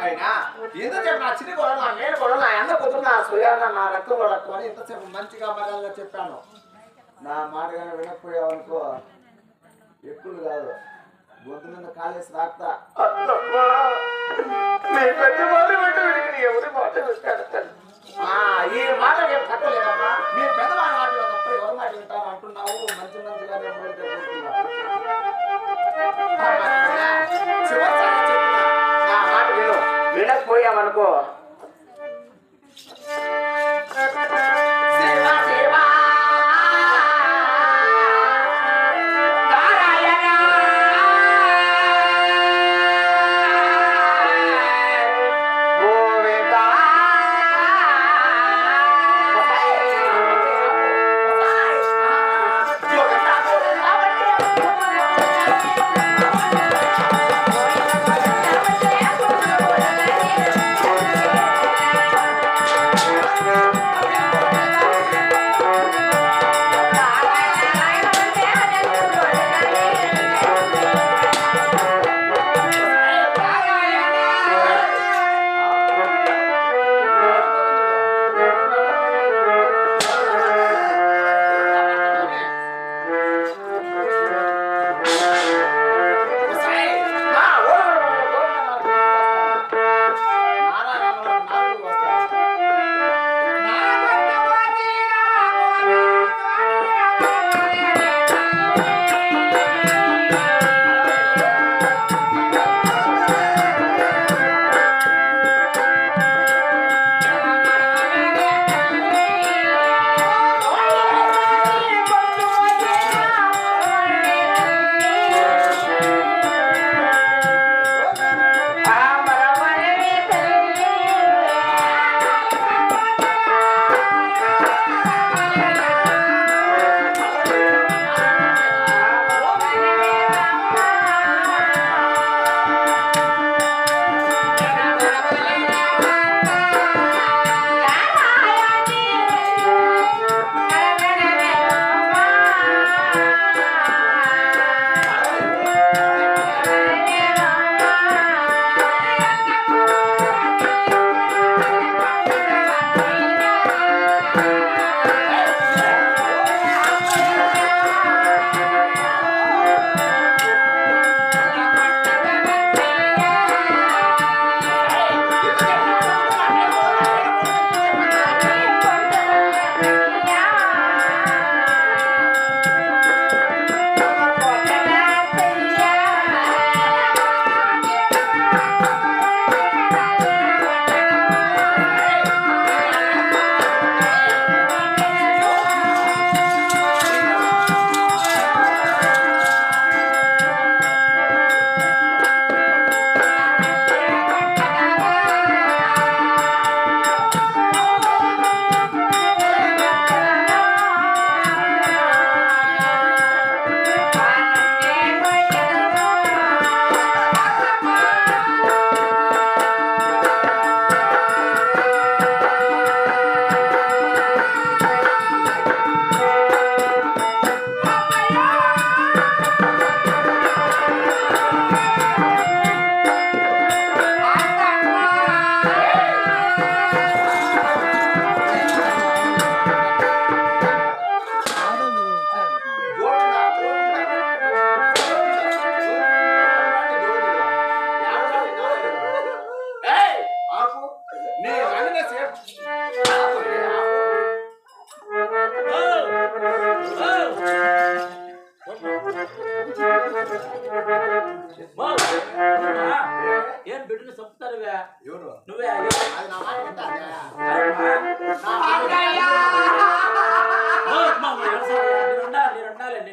అయినా ఇంతసేపు నా చిన్న గొడవ గొడవ నా ఎండ కూతురు నా సుయాన నా రక్తం గొడవ అని ఇంతసేపు మంచిగా మర్యాదగా చెప్పాను. నా మాట కానీ వినకపోయావు అనుకో ఎక్కువ కాదు. గొంతు మీద కాలేసి రాక్తా. ఆ, ఈ থাকো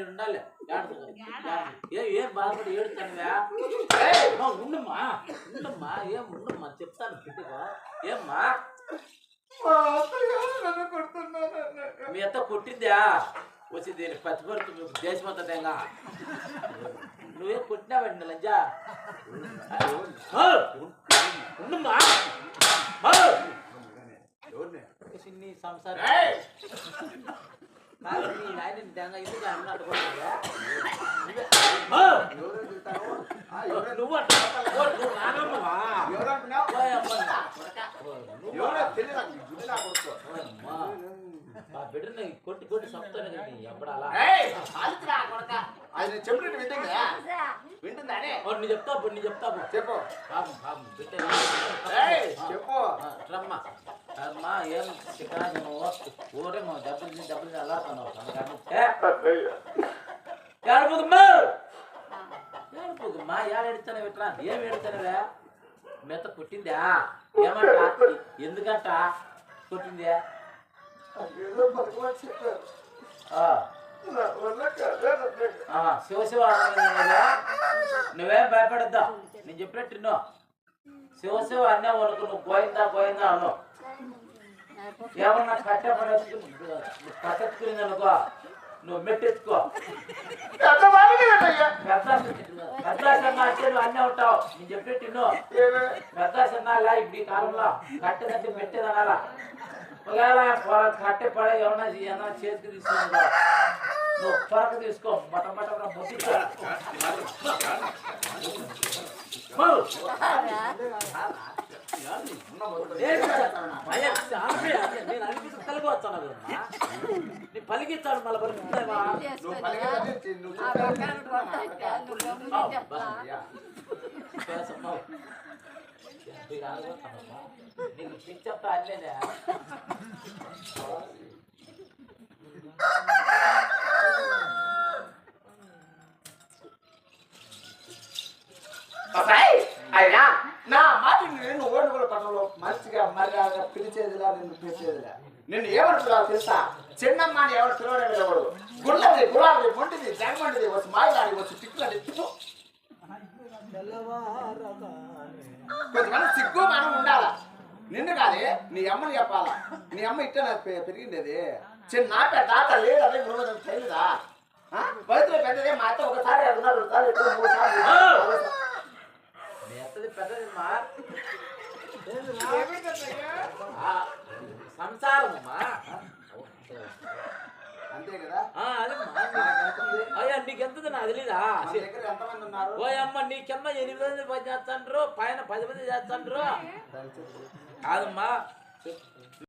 నేను ఉండాలి ఏం ఏం బాధపడి ఏడుతానువే ఉండమ్మా. ఉండమ్మా. ఏం ఉండమ్మా. చెప్తాను బిడ్డగా ఏమ్మా? మా అత్త కొట్టిందా? వచ్చి దీని పచ్చిపరుకు మీకు దేశమంతా తెంగా. నువ్వేం కొట్టినావండి లంజా ఉండమ్మా? చిన్ని సంసారం. నువ్వే- బిడ్డని కొట్టి కొట్టి చంపుతాను చెప్పినట్టు వింటుందా? నీ చెప్తా నీ చెప్తా. చెప్పు. పాపం పాపం బిడ్డ. ఏయ్, చెప్పు. రమ్మా. అమ్మా ఏం నువ్వు? డబ్బులు డబ్బులు ఇట్లా ఏం? ఎడుతానవే మెత్త కొట్టిందా ఏమంట? ఎందుకంట. ఆ, శివ శివ నువ్వేం భయపడద్దా. నేను చెప్పినట్టు. శివ శివ అన్నావు అనుకో నువ్వు పోయిందా పోయిందా అను ఏమన్నా కట్టె పడేసుకుని కట్టెత్తుకుని అనుకో నువ్వు మెట్టెత్తుకో. ఎంత వాడిని ఏంటయ్యా? పెద్ద పెద్ద సన్న అంటే నువ్వు అన్నీ ఉంటావు. నేను చెప్పినట్టు విను. ఏమే? పెద్ద సన్నాలా ఇప్పుడు ఈ కాలంలో కట్టెదంటే మెట్టేదనాలా? ఒకవేళ పొర కట్టె పడే ఏమన్నా ఏమన్నా చేతికి తీసుకుంటా నువ్వు పొరక తీసుకో మట మట ముద్దు పలికిస్తాడు మళ్ళీ పలుకుతావా నీకు చెప్తా అల్లేదా అబ్బాయి, అయినా నా మాట నేను ఓడిపోయిన పట్టణంలో మంచిగా మర్యాదగా పిలిచేదిలా నిన్ను పిలిచేదిలా నిన్ను ఏమంటున్నావు తెలుసా? చిన్నమ్మ అని ఎవరు పిలవడం ఎవరు? గుళ్ళది గులాబీ మొంటిది జగమంటిది వచ్చి మాయలాడి వచ్చి టిక్కులని తిప్పు కొంతమంది సిగ్గు మనం ఉండాలా? నిన్ను కాదే నీ అమ్మని చెప్పాలా? నీ అమ్మ ఇట్ట పెరిగిండేది. చిన్న పెద్ద తాత లేదని నువ్వు తెలియదా? వయసులో పెద్దదే మా అత్త ఒకసారి రెండు సార్లు రెండు సార్లు ఎక్కువ మూడు సార్లు. పెద్దది మా సంసారమమ్మా. అంతే కదా? అయ్యా నీకెంతది నాకు తెలీదా? మన దగ్గర ఎంతమంది ఉన్నారు? ఓయమ్మ నీ కింద ఎనిమిది మంది పని చేస్తాండ్రు పైన పది మంది చేస్తాండ్రు. కాదమ్మా.